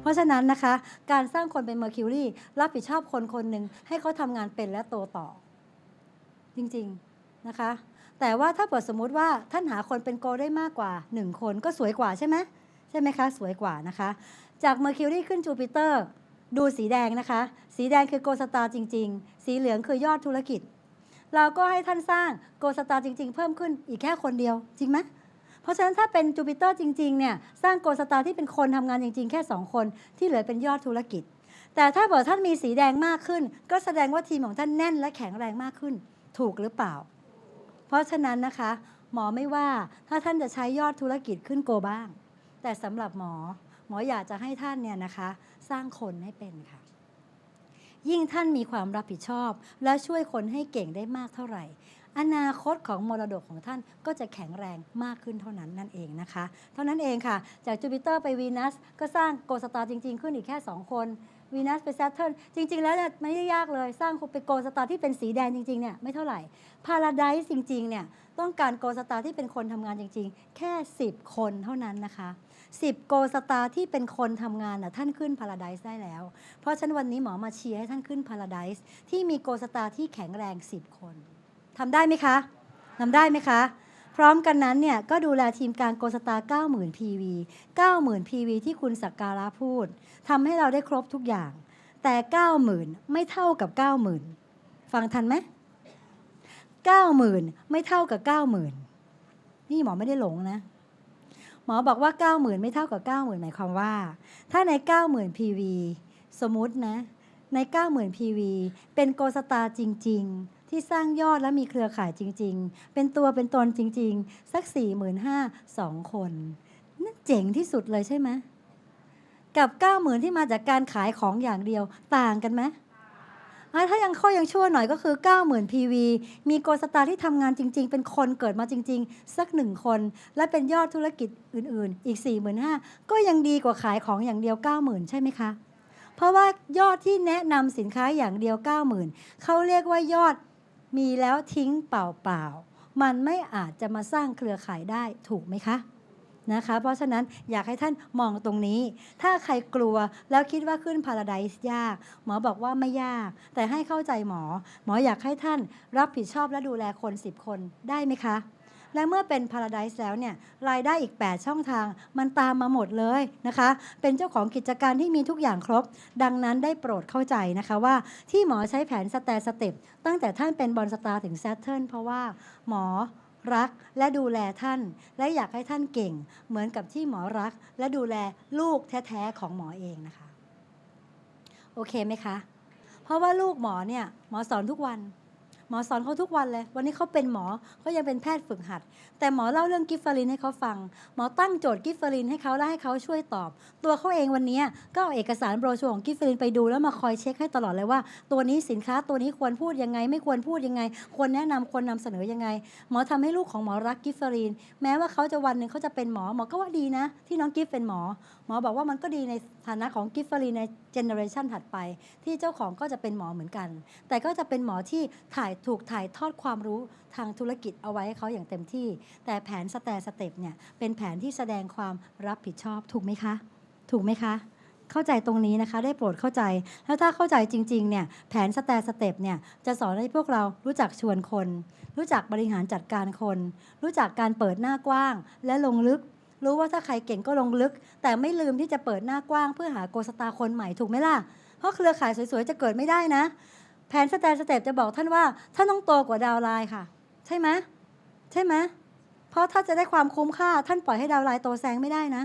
เพราะฉะนั้นนะคะ การสร้างคนเป็น Mercury รับผิดชอบคนคนหนึ่งให้เขาทำงานเป็นและโตต่อ จริงๆนะคะ แต่ว่าถ้าเปิดสมมุติว่าท่านหาคนเป็นโกได้มากกว่า 1 คนก็สวยกว่าใช่ไหมใช่ไหมคะ สวยกว่านะคะ จาก Mercury ขึ้นจูปิเตอร์ดูสีแดงนะคะ สีแดงคือโกสตาจริง ๆ สีเหลืองคือยอดธุรกิจ เราก็ให้ท่านสร้างโกสตาจริง ๆ เพิ่มขึ้นอีกแค่คนเดียว จริงไหม ราะฉะนั้นถ้าเป็นจูปิเตอร์จริงๆเนี่ยสร้างโกสตาร์ที่เป็นคนทำงานจริง ๆ แค่ 2 คนที่เหลือเป็นยอดธุรกิจ แต่ถ้าเกิดท่านมีสีแดงมากขึ้น ก็แสดงว่าทีมของท่านแน่นและแข็งแรงมากขึ้น ถูกหรือเปล่า เพราะฉะนั้นนะคะ หมอไม่ว่าถ้าท่านจะใช้ยอดธุรกิจขึ้นโกบ้าง แต่สำหรับหมอหมออยากจะให้ท่านเนี่ยนะคะ สร้างคนให้เป็นค่ะ ยิ่งท่านมีความรับผิดชอบ และช่วยคนให้เก่งได้มากเท่าไหร่ อนาคตของมรดกของท่านก็จะแข็งแรงมากขึ้นเท่านั้นนั่นเองนะคะ เท่านั้นเองค่ะ จากจูปิเตอร์ไปวีนัสก็สร้างโกสตาร์จริง ๆ ขึ้นอีกแค่ 2 คนวีนัสไปแซทเทิลจริง ๆ แล้วเนี่ยไม่ได้ยากเลย สร้างเป็นโกสตาร์ที่เป็นสีแดงจริง ๆ เนี่ย ไม่เท่าไหร่พาราไดซ์จริง ๆ เนี่ย ต้องการโกสตาร์ที่เป็นคนทำงานจริง ๆ แค่ 10 คนเท่านั้นนะคะ10 โกสตาร์ที่เป็นคนทำงานน่ะท่านขึ้นพาราไดซ์ได้แล้ว เพราะฉะนั้นวันนี้หมอมาเชียร์ให้ท่านขึ้นพาราไดซ์ที่มีโกสตาร์ที่แข็งแรง 10 คน ทำได้ไหมคะทำได้ไหมคะ พร้อมกันนั้นเนี่ยก็ดูแลทีมการโกสตาร์90,000 PV 90,000 PV ที่คุณสักการะพูดทำให้เราได้ครบทุกอย่าง แต่ 90,000 ไม่เท่ากับ 90,000 ฟังทันไหม90,000 ไม่เท่ากับ 90,000 นี่หมอไม่ได้หลงนะหมอบอกว่า 90,000 ไม่เท่ากับ 90,000 หมายความว่า ถ้าใน 90,000 PV สมมุตินะ ใน 90,000 PV เป็นโกสตาร์จริง ๆ ที่สร้างยอดและมีเครือข่ายจริง ๆ เป็นตัวเป็นตนจริง ๆ สัก45,000 2คนนั่นเจ๋งที่สุดเลยใช่ไหมกับ90,000ที่มาจากการขายของอย่างเดียวต่างกันไหมถ้ายังข้อยังชั่วหน่อยก็คือ 90,000 PV มีโกสตาร์ที่ทำงานจริง ๆ เป็นคนเกิดมาจริง ๆ สักหนึ่งคน และเป็นยอดธุรกิจอื่น ๆ อีก 45,000ก็ยังดีกว่าขายของอย่างเดียว 90,000 ใช่ไหมคะ เพราะว่ายอดที่แนะนำสินค้าอย่างเดียว 90,000เขาเรียกว่ายอด มีแล้วทิ้งเปล่าๆ มันไม่อาจจะมาสร้างเครือข่ายได้ถูกไหมคะนะคะ เพราะฉะนั้นอยากให้ท่านมองตรงนี้ ถ้าใครกลัวแล้วคิดว่าขึ้นพาราไดซ์ยาก หมอบอกว่าไม่ยาก แต่ให้เข้าใจหมอ หมออยากให้ท่านรับผิดชอบและดูแลคน 10 คนได้ไหมคะ และเมื่อเป็นพาราไดซ์แล้วเนี่ยรายได้อีก 8 ช่องทางมันตามมาหมดเลยนะคะ เป็นเจ้าของกิจการที่มีทุกอย่างครบ ดังนั้นได้โปรดเข้าใจนะคะว่าที่หมอใช้แผนสแตสเต็ปตั้งแต่ท่านเป็นบอลสตาร์ถึงแซทเทิลเพราะว่าหมอรักและดูแลท่าน และอยากให้ท่านเก่ง เหมือนกับที่หมอรัก และดูแลลูกแท้ๆของหมอเองนะคะ โอเคไหมคะ เพราะว่าลูกหมอเนี่ย หมอสอนทุกวัน หมอสอนเขาทุกวันเลย วันนี้เขาเป็นหมอเขายังเป็นแพทย์ฝึกหัด แต่หมอเล่าเรื่องกิฟเฟอรินให้เขาฟัง หมอตั้งโจทย์กิฟเฟอรินให้เขาแล้วให้เขาช่วยตอบ ตัวเขาเองวันนี้ก็เอาเอกสารโบรชัวร์ของกิฟเฟอรินไปดูแล้วมาคอยเช็คให้ตลอดเลยว่า ตัวนี้สินค้าตัวนี้ควรพูดยังไง ไม่ควรพูดยังไง ควรแนะนำควรนำเสนอยังไง หมอทำให้ลูกของหมอรักกิฟเฟอริน แม้ว่าเขาจะวันหนึ่งเขาจะเป็นหมอหมอก็ว่าดีนะ ที่น้องกิฟเป็นหมอ หมอบอกว่ามันก็ดีในฐานะของกิฟเฟอรีนในเจเนอเรชันถัดไป ที่เจ้าของก็จะเป็นหมอเหมือนกัน แต่ก็จะเป็นหมอที่ถ่ายถูกถ่ายทอดความรู้ทางธุรกิจเอาไว้ให้เขาอย่างเต็มที่ แต่แผนสแตสเต็ปเนี่ยเป็นแผนที่แสดงความรับผิดชอบถูกไหมคะ ถูกไหมคะเข้าใจตรงนี้นะคะ ได้โปรดเข้าใจ แล้วถ้าเข้าใจจริงๆเนี่ยแผนสแตสเต็ปเนี่ยจะสอนให้พวกเรารู้จักชวนคน รู้จักบริหารจัดการคน รู้จักการเปิดหน้ากว้าง และลงลึก รู้ว่าถ้าใครเก่งก็ลงลึก แต่ไม่ลืมที่จะเปิดหน้ากว้าง เพื่อหาโกสตาคนใหม่ถูกไหมล่ะเพราะเครือข่ายสวยๆจะเกิดไม่ได้นะ แผนสแตนสเต็ปจะบอกท่านว่าท่านต้องโตกว่าดาวไลน์ค่ะ ใช่ไหมใช่ไหมเพราะถ้าจะได้ความคุ้มค่าท่านปล่อยให้ดาวไลน์โตแซงไม่ได้นะ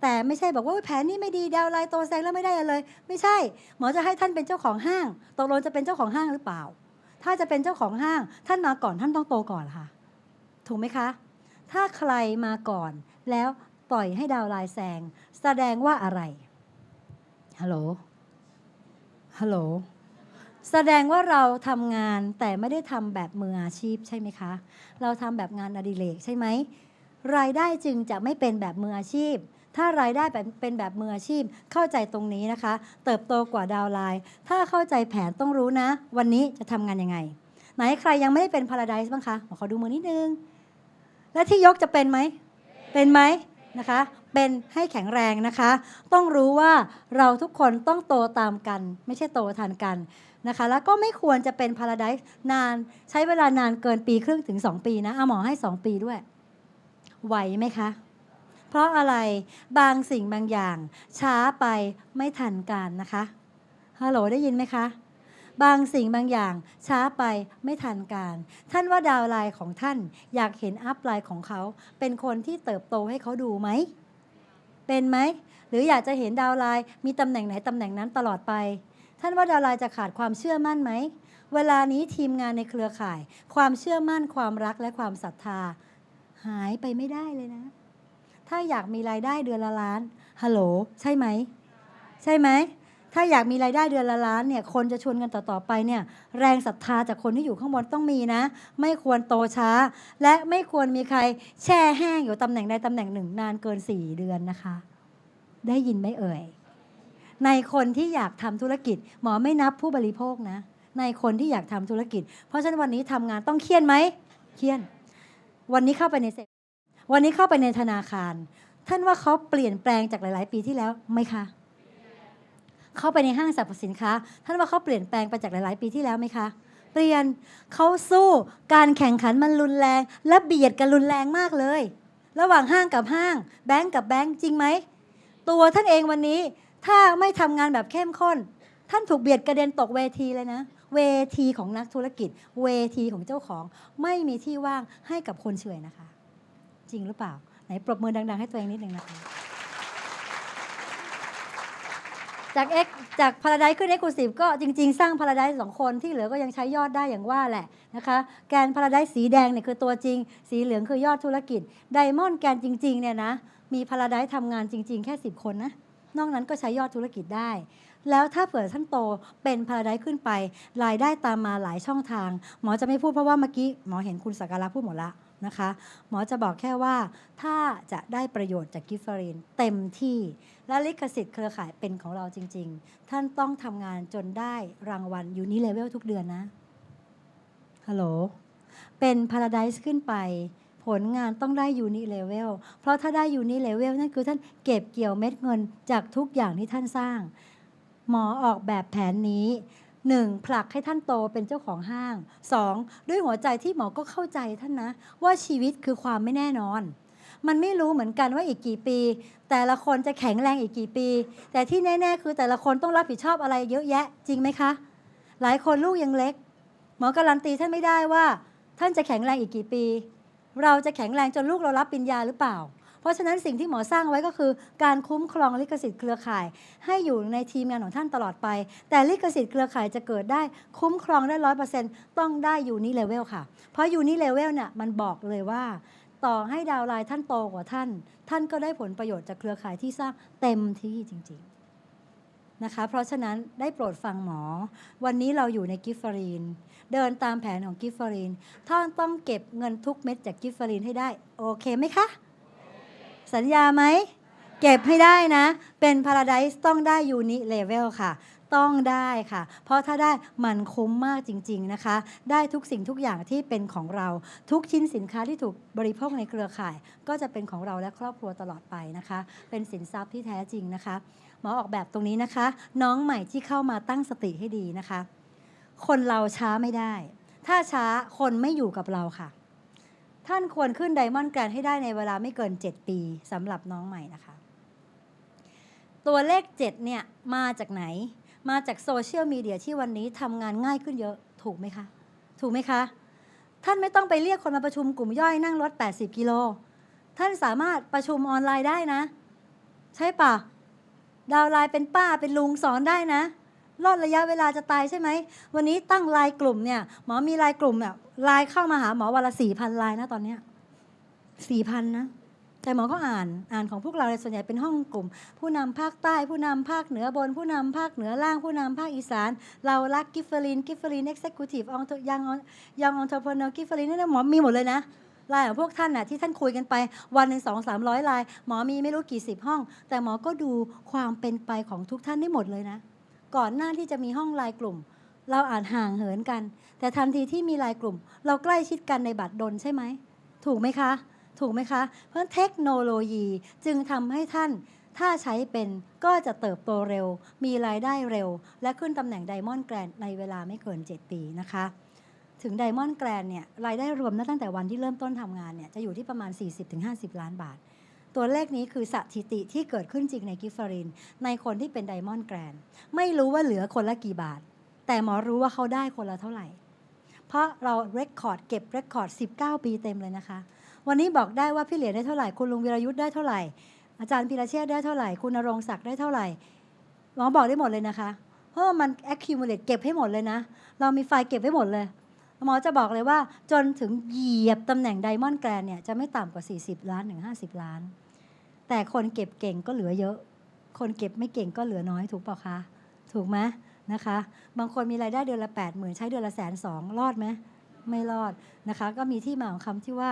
แต่ไม่ใช่บอกว่าแผนนี้ไม่ดีดาวไลน์โตแซงแล้วไม่ได้อะเลย ไม่ใช่ หมอจะให้ท่านเป็นเจ้าของห้างตกลงจะเป็นเจ้าของห้างหรือเปล่า ถ้าจะเป็นเจ้าของห้าง ท่านมาก่อนท่านต้องโตก่อนค่ะ ถูกไหมคะ ถ้าใครมาก่อน แล้วปล่อยให้ดาวไลน์แซงแสดงว่าอะไรฮัลโหลฮัลโหล แสดงว่าเราทำงานแต่ไม่ได้ทำแบบมืออาชีพใช่ไหมคะ เราทำแบบงานอดิเรกใช่ไหมรายได้จึงจะไม่เป็นแบบมืออาชีพ ถ้ารายได้เป็นแบบมืออาชีพ เข้าใจตรงนี้นะคะ เติบโตกว่าดาวไลน์ ถ้าเข้าใจแผนต้องรู้นะ วันนี้จะทำงานยังไง ไหนใครยังไม่ได้เป็นพาราไดซ์บ้างคะขอดูมือนิดนึง และที่ยกจะเป็นไหม เป็นไหมนะคะ เป็นให้แข็งแรงนะคะ ต้องรู้ว่าเราทุกคนต้องโตตามกัน ไม่ใช่โตทันกัน นะคะแล้วก็ไม่ควรจะเป็นพาราไดซ์นานใช้เวลานานเกินปีครึ่งถึง 2 ปีนะเอาหมอให้ 2 ปีด้วย ไหวไหมคะ เพราะอะไรบางสิ่งบางอย่าง ช้าไปไม่ทันการนะคะฮัลโหลได้ยินไหมคะ บางสิ่งบางอย่าง ช้าไปไม่ทันการ ท่านว่าดาวไลน์ของท่านอยากเห็นอัพไลน์ของเขา เป็นคนที่เติบโตให้เขาดูไหม เป็นไหม หรืออยากจะเห็นดาวไลน์มีตำแหน่งไหนตำแหน่งนั้นตลอดไป ท่านว่าดาวน์ไล่จะขาดความเชื่อมั่นไหม เวลานี้ทีมงานในเครือข่าย ความเชื่อมั่นความรักและความศรัทธา หายไปไม่ได้เลยนะ ถ้าอยากมีรายได้เดือนละล้านฮัลโหลใช่ไหม ใช่ไหม ถ้าอยากมีรายได้เดือนละล้านเนี่ยคนจะชวนกันต่อๆไปเนี่ยแรงศรัทธาจากคนที่อยู่ข้างบนต้องมีนะ ไม่ควรโตช้า และไม่ควรมีใครแช่แห้งอยู่ตำแหน่งใดตำแหน่งหนึ่งนานเกิน 4 เดือนนะคะ ได้ยินไหมเอ่ย ในคนที่อยากทำธุรกิจ หมอไม่นับผู้บริโภคนะ ในคนที่อยากทำธุรกิจ เพราะฉะนั้นวันนี้ทำงานต้องเครียดไหมเครียดวันนี้เข้าไปในเซวันนี้เข้าไปในธนาคาร ท่านว่าเขาเปลี่ยนแปลงจากหลาย ๆ ปีที่แล้วไหมคะเข้าไปในห้างสรรพสินค้า ท่านว่าเขาเปลี่ยนแปลงไปจากหลาย ๆ ปีที่แล้วไหมคะเปลี่ยนเขาสู้การแข่งขันมันรุนแรง และเบียดกันรุนแรงมากเลย ระหว่างห้างกับห้าง แบงก์กับแบงก์จริงไหม ตัวท่านเองวันนี้ ถ้าไม่ทำงานแบบเข้มข้น ท่านถูกเบียดกระเด็นตกเวทีเลยนะ เวทีของนักธุรกิจ เวทีของเจ้าของ ไม่มีที่ว่างให้กับคนเฉยนะคะ จริงหรือเปล่า ไหนปรบมือดัง ๆ ให้ตัวเองนิดนึงนะคะ จากเอ็กจากพาราไดขึ้นเอ็กซ์คลูซีฟก็จริง ๆ สร้างพาราไดสองคนที่เหลือก็ยังใช้ยอดได้อย่างว่าแหละนะคะแกนพาราไดสีแดงเนี่ยคือตัวจริง สีเหลืองคือยอดธุรกิจไดมอนด์แกนจริงๆเนี่ยนะมีพาราไดทำงานจริง ๆ แค่ 10 คนนะ นอกนั้นก็ใช้ยอดธุรกิจได้ แล้วถ้าเผื่อท่านโตเป็นพาราไดขึ้นไป รายได้ตามมาหลายช่องทาง หมอจะไม่พูดเพราะว่าเมื่อกี้หมอเห็นคุณสักการะพูดหมดละนะคะหมอจะบอกแค่ว่าถ้าจะได้ประโยชน์จากกิฟเฟอรีนเต็มที่และลิขสิทธิ์เครือข่ายเป็นของเราจริง ๆ ท่านต้องทำงานจนได้รางวัลอยู่นิเลเวลทุกเดือนนะฮัลโหลเป็นพาราไดซ์ขึ้นไป ลงานต้องได้ยูนิเลเวล เพราะถ้าได้ยูนิเลเวลนั่นคือท่านเก็บเกี่ยวเม็ดเงินจากทุกอย่างที่ท่านสร้าง หมอออกแบบแผนนี้ 1. ผลักให้ท่านโตเป็นเจ้าของห้าง 2. ด้วยหัวใจที่หมอก็เข้าใจท่านนะ ว่าชีวิตคือความไม่แน่นอน มันไม่รู้เหมือนกันว่าอีกกี่ปี แต่ละคนจะแข็งแรงอีกกี่ปี แต่ที่แน่ๆ คือแต่ละคนต้องรับผิดชอบอะไรเยอะแยะ จริงไหมคะ หลายคนลูกยังเล็ก หมอการันตีท่านไม่ได้ว่า ท่านจะแข็งแรงอีกกี่ปี เราจะแข็งแรงจนลูกเรารับปริญญาหรือเปล่า เพราะฉะนั้นสิ่งที่หมอสร้างไว้ก็คือ การคุ้มครองลิขสิทธิ์เครือข่าย ให้อยู่ในทีมงานของท่านตลอดไป แต่ลิขสิทธิ์เครือข่ายจะเกิดได้คุ้มครองได้ร้อยเปอร์เซ็นต์ต้องได้อยู่นิเลเวลค่ะ เพราะอยู่นิเลเวลเนี่ยมันบอกเลยว่า ต่อให้ดาวไลน์ท่านโตกว่าท่าน ท่านก็ได้ผลประโยชน์จากเครือข่ายที่สร้างเต็มที่จริง ๆ นะคะ เพราะฉะนั้นได้โปรดฟังหมอ วันนี้เราอยู่ในกิฟฟารีน เดินตามแผนของกิฟฟารีนท่านต้องเก็บเงินทุกเม็ดจากกิฟฟารีนให้ได้ โอเคไหมคะ สัญญาไหม เก็บให้ได้นะ เป็นพาราไดซ์ต้องได้ยูนิเลเวลค่ะต้องได้ค่ะ เพราะถ้าได้มันคุ้มมากจริง ๆนะคะ ได้ทุกสิ่งทุกอย่างที่เป็นของเรา ทุกชิ้นสินค้าที่ถูกบริโภคในเครือข่าย ก็จะเป็นของเราและครอบครัวตลอดไปนะคะ เป็นสินทรัพย์ที่แท้จริงนะคะ หมอออกแบบตรงนี้นะคะ น้องใหม่ที่เข้ามาตั้งสติให้ดีนะคะ คนเราช้าไม่ได้ ถ้าช้าคนไม่อยู่กับเราค่ะ ท่านควรขึ้นไดมอนด์แกรนให้ได้ในเวลาไม่เกิน 7 ปีสำหรับน้องใหม่นะคะ ตัวเลข 7 เนี่ย มาจากไหน มาจากโซเชียลมีเดียที่วันนี้ทำงานง่ายขึ้นเยอะถูกไหมคะ ถูกไหมคะ ท่านไม่ต้องไปเรียกคนมาประชุมกลุ่มย่อยนั่งรถ 80 กิโล ท่านสามารถประชุมออนไลน์ได้นะ ใช่ปะ ดาวไลน์เป็นป้าเป็นลุงสอนได้นะลดระยะเวลาจะตายใช่ไหม วันนี้ตั้งไลน์กลุ่มเนี่ยหมอมีไลน์กลุ่มเนี่ยไลน์เข้ามาหาหมอวันละสี่พันไลน์นะตอนเนี้ยสี่พันนะแต่หมอก็อ่านอ่านของพวกเราเนี่ยส่วนใหญ่เป็นห้องกลุ่ม ผู้นำภาคใต้ ผู้นำภาคเหนือบน ผู้นำภาคเหนือล่างผู้นำภาคอีสาน เรารักกิฟเฟอรินกิฟเฟอรินเอ็กเซคิวทีฟองยังยังองทอร์พเนอร์กิฟเฟอรินนี่นะหมอมีหมดเลยนะ ไลน์ของพวกท่านน่ะที่ท่านคุยกันไปวันหนึ่งสองสามร้อยไลน์หมอมีไม่รู้กี่สิบห้อง แต่หมอก็ดูความเป็นไปของทุกท่านได้หมดเลยนะ ก่อนหน้าที่จะมีห้องไลน์กลุ่ม เราอ่านห่างเหินกัน แต่ทันทีที่มีไลน์กลุ่ม เราใกล้ชิดกันในบัตรดลใช่ไหมถูกไหมคะ ถูกไหมคะ เพราะเทคโนโลยีจึงทำให้ท่านถ้าใช้เป็นก็จะเติบโตเร็ว มีรายได้เร็ว และขึ้นตำแหน่งไดมอนด์แกรนในเวลาไม่เกิน 7 ปีนะคะ ถึงไดมอนด์แกรนเนี่ยรายได้รวมนับตั้งแต่วันที่เริ่มต้นทำงานเนี่ยจะอยู่ที่ประมาณ 40-50 ล้านบาท ตัวเลขนี้คือสถิติที่เกิดขึ้นจริงในกิฟฟาริน ในคนที่เป็นไดมอนด์แกรนไม่รู้ว่าเหลือคนละกี่บาท แต่หมอรู้ว่าเขาได้คนละเท่าไหร่ เพราะเราเรคคอร์ดเก็บเรคคอร์ด 19 ปีเต็มเลยนะคะ วันนี้บอกได้ว่าพี่เหรียญได้เท่าไหร่คุณลุงวีรยุทธ์ได้เท่าไหร่ อาจารย์พีระเชษได้เท่าไหร่ คุณนรงศักดิ์ได้เท่าไหร่หมอบอกได้หมดเลยนะคะ เพราะมัน accumulate เก็บให้หมดเลยนะ เรามีไฟล์เก็บไว้หมดเลย หมอจะบอกเลยว่าจนถึงเหยียบตำแหน่งไดมอนด์แกรนเนี่ยจะไม่ต่ำกว่า 40 ล้านถึง50 ล้าน แต่คนเก็บเก่งก็เหลือเยอะ คนเก็บไม่เก่งก็เหลือน้อยถูกเปล่าคะ ถูกไหมนะคะ บางคนมีรายได้เดือนละ8 0,000ใช้เดือนละแสนสองรอดไหมไม่รอดนะคะ ก็มีที่มาของคำที่ว่า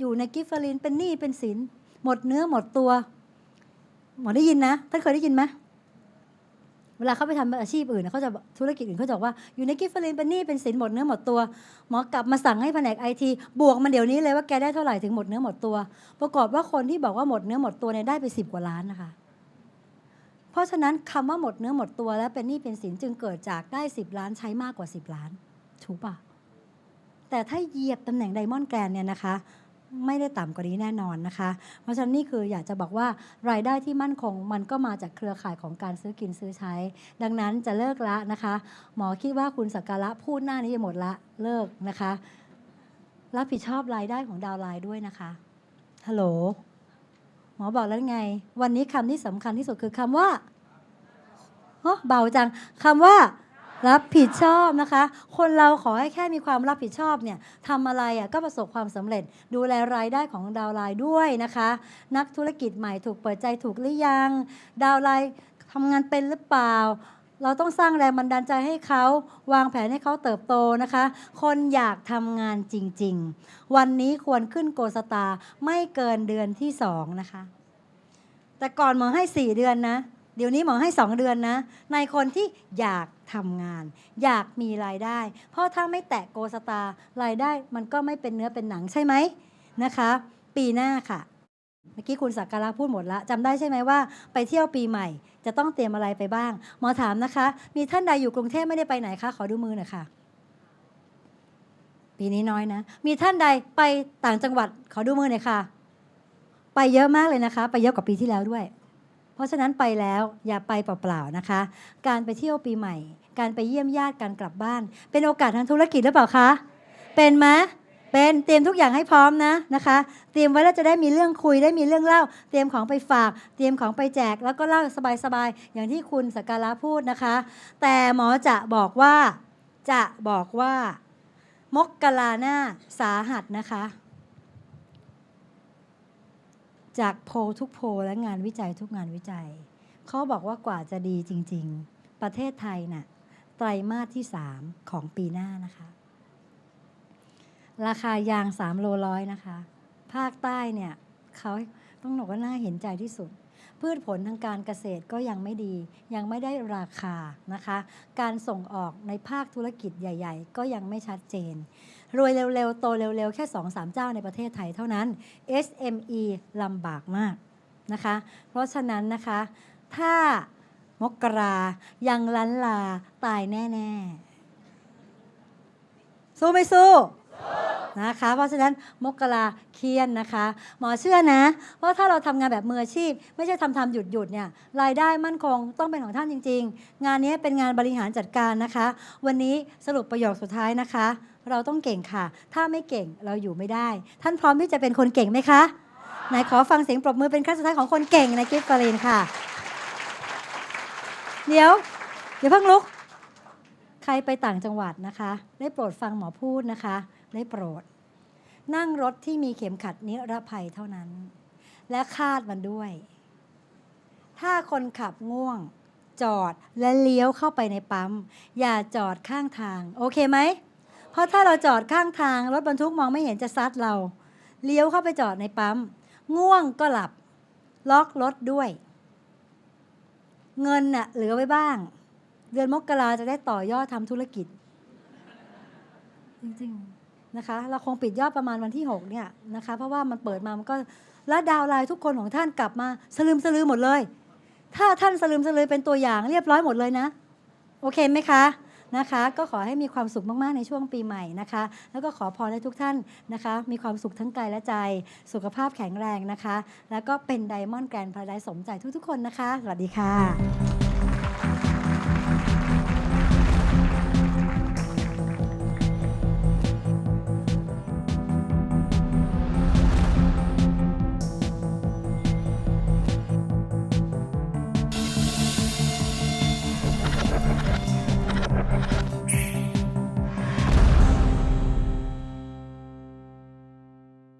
อยู่ในกิฟเฟอรินเป็นหนี้เป็นสินหมดเนื้อหมดตัว หมอได้ยินนะท่านเคยได้ยินไหม เวลาเขาไปทำอาชีพอื่นเขาจะธุรกิจอื่นเขาจะบอกว่าอยู่ในกิฟเฟอรินเป็นหนี้เป็นสินหมดเนื้อหมดตัว หมอกลับมาสั่งให้แผนกไอทีบวกมันเดี๋ยวนี้เลยว่าแกได้เท่าไหร่ถึงหมดเนื้อหมดตัว ประกอบว่าคนที่บอกว่าหมดเนื้อหมดตัวเนี่ยได้ไปสิบกว่าล้านนะคะ เพราะฉะนั้นคำว่าหมดเนื้อหมดตัวและเป็นหนี้เป็นสินจึงเกิดจากได้สิบล้านใช้มากกว่าสิบล้านถูกปะแต่ถ้าเหยียบตำแหน่งไดมอนด์แกรนเนี่ยนะคะ ไม่ได้ต่ำกว่านี้แน่นอนนะคะ เพราะฉะนั้นนี่คืออยากจะบอกว่ารายได้ที่มั่นคงมันก็มาจากเครือข่ายของการซื้อกินซื้อใช้ ดังนั้นจะเลิกละนะคะ หมอคิดว่าคุณสักการะพูดหน้านี้จะหมดละเลิกนะคะ รับผิดชอบรายได้ของดาวไลน์ด้วยนะคะฮัลโหลหมอบอกแล้วไง วันนี้คำที่สำคัญที่สุดคือคำว่าเบาจังคำว่า รับผิดชอบนะคะ คนเราขอให้แค่มีความรับผิดชอบเนี่ยทำอะไรอะก็ประสบความสำเร็จ ดูแลรายได้ของดาวไลน์ด้วยนะคะ นักธุรกิจใหม่ถูกเปิดใจถูกหรือยัง ดาวไลน์ทำงานเป็นหรือเปล่า เราต้องสร้างแรงบันดาลใจให้เขาวางแผนให้เขาเติบโตนะคะ คนอยากทำงานจริง ๆ วันนี้ควรขึ้นโกสตาไม่เกินเดือนที่สองนะคะ แต่ก่อนหมอให้ 4 เดือนนะ เดี๋ยวนี้หมอให้ 2 เดือนนะ ในคนที่อยาก ทำงาน อยากมีรายได้ เพราะถ้าไม่แตะโกสตารายได้มันก็ไม่เป็นเนื้อเป็นหนังใช่ไหมนะคะ ปีหน้าค่ะ เมื่อกี้คุณสักการะพูดหมดแล้วจำได้ใช่ไหมว่า ไปเที่ยวปีใหม่ จะต้องเตรียมอะไรไปบ้าง หมอถามนะคะ มีท่านใดอยู่กรุงเทพไม่ได้ไปไหนคะขอดูมือหน่อยค่ะปีนี้น้อยนะ มีท่านใดไปต่างจังหวัดขอดูมือหน่อยค่ะ ไปเยอะมากเลยนะคะ ไปเยอะกว่าปีที่แล้วด้วย เพราะฉะนั้นไปแล้วอย่าไปเปล่าๆนะคะ การไปเที่ยวปีใหม่ การไปเยี่ยมญาติการกลับบ้าน เป็นโอกาสทางธุรกิจหรือเปล่าคะเป็นไหมเป็นเตรียมทุกอย่างให้พร้อมนะนะคะ เตรียมไว้แล้วจะได้มีเรื่องคุยได้มีเรื่องเล่า เตรียมของไปฝาก เตรียมของไปแจก แล้วก็เล่าสบายๆอย่างที่คุณสกการะพูดนะคะ แต่หมอจะบอกว่าจะบอกว่ามกกลาหน้าสาหัสนะคะ จากโพลทุกโพลและงานวิจัยทุกงานวิจัย เขาบอกว่ากว่าจะดีจริง ๆ ประเทศไทยน่ะไตรมาสที่ 3 ของปีหน้านะคะ ราคายาง 3 โลร้อยนะคะ ภาคใต้เนี่ยเขาต้องบอกว่าน่าเห็นใจที่สุด พืชผลทางการเกษตรก็ยังไม่ดี ยังไม่ได้ราคานะคะ การส่งออกในภาคธุรกิจใหญ่ ๆ ก็ยังไม่ชัดเจน รวยเร็วๆ โตเร็วๆ แค่ 2-3 เจ้าในประเทศไทยเท่านั้น SME ลำบากมากนะคะ เพราะฉะนั้นนะคะ ถ้ามกรายังลันลาตายแน่ ๆ สู้ไม่สู้ นะคะ เพราะฉะนั้นมกราเครียนนะคะ หมอเชื่อนะว่าถ้าเราทำงานแบบมืออาชีพ ไม่ใช่ทำทำหยุดหยุดๆเนี่ยรายได้มั่นคงต้องเป็นของท่านจริง ๆ งานนี้เป็นงานบริหารจัดการนะคะ วันนี้สรุปประโยคสุดท้ายนะคะ เราต้องเก่งค่ะ ถ้าไม่เก่งเราอยู่ไม่ได้ ท่านพร้อมที่จะเป็นคนเก่งไหมคะไหนขอฟังเสียงปรบมือเป็นครั้งสุดท้ายของคนเก่งในกิฟต์ฟารีนค่ะ เดี๋ยวเดี๋ยวเพิ่งลุก ใครไปต่างจังหวัดนะคะ ได้โปรดฟังหมอพูดนะคะ ได้โปรด นั่งรถที่มีเข็มขัดนิรภัยเท่านั้น และคาดมันด้วย ถ้าคนขับง่วง จอดและเลี้ยวเข้าไปในปั๊ม อย่าจอดข้างทาง โอเคไหม เพราะถ้าเราจอดข้างทางรถบรรทุกมองไม่เห็นจะซัดเรา เลี้ยวเข้าไปจอดในปั๊ม ง่วงก็หลับ ล็อกรถด้วย เงินน่ะเหลือไว้บ้าง เดือนมกราจะได้ต่อยอดทำธุรกิจ จริงๆ นะคะ เราคงปิดยอดประมาณวันที่6เนี่ยนะคะ เพราะว่ามันเปิดมามันก็แล้วดาวไลน์ทุกคนของท่านกลับมาสลืมสลือหมดเลย ถ้าท่านสลืมสลือเป็นตัวอย่างเรียบร้อยหมดเลยนะ โอเคไหมคะนะคะก็ขอให้มีความสุขมาก ๆ ในช่วงปีใหม่นะคะ แล้วก็ขอพรให้ทุกท่านนะคะ มีความสุขทั้งกายและใจ สุขภาพแข็งแรงนะคะ แล้วก็เป็นไดมอนด์แกรนด์พาราไดสมใจทุก ๆ คนนะคะ สวัสดีค่ะ